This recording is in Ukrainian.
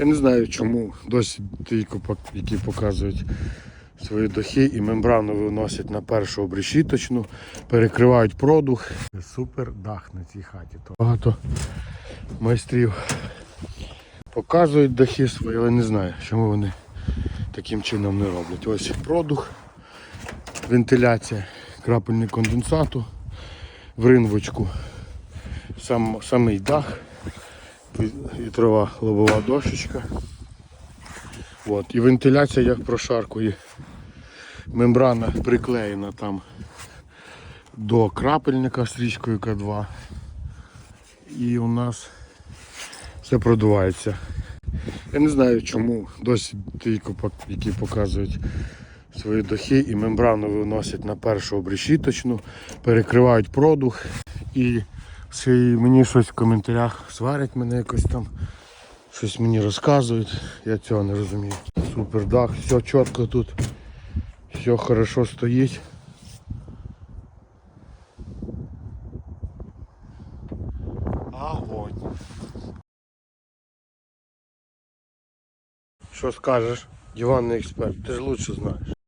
Я не знаю чому досі пок- які показують свої дахи і мембрану виносять на першу обрешіточну, перекривають продух. Супер дах на цій хаті. Багато майстрів показують дахи свої, але не знаю, чому вони таким чином не роблять. Ось продух, вентиляція, крапельник конденсату, в ринвочку, сам, самий дах, вітрова лобова дощечка. От. І вентиляція як прошаркує. Мембрана приклеєна там до крапельника стрічкою К2. І у нас все продувається. Я не знаю чому досі пок- які показують свої дахи і мембрану виносять на першу обрешіточну, перекривають продух і ще й мені щось в коментарях сварять мене якось там, щось мені розказують. Я цього не розумію. Супер дах, все чітко тут, все хорошо стоїть. Огонь. Що скажеш, диванний експерт, ти ж лучше знаєш.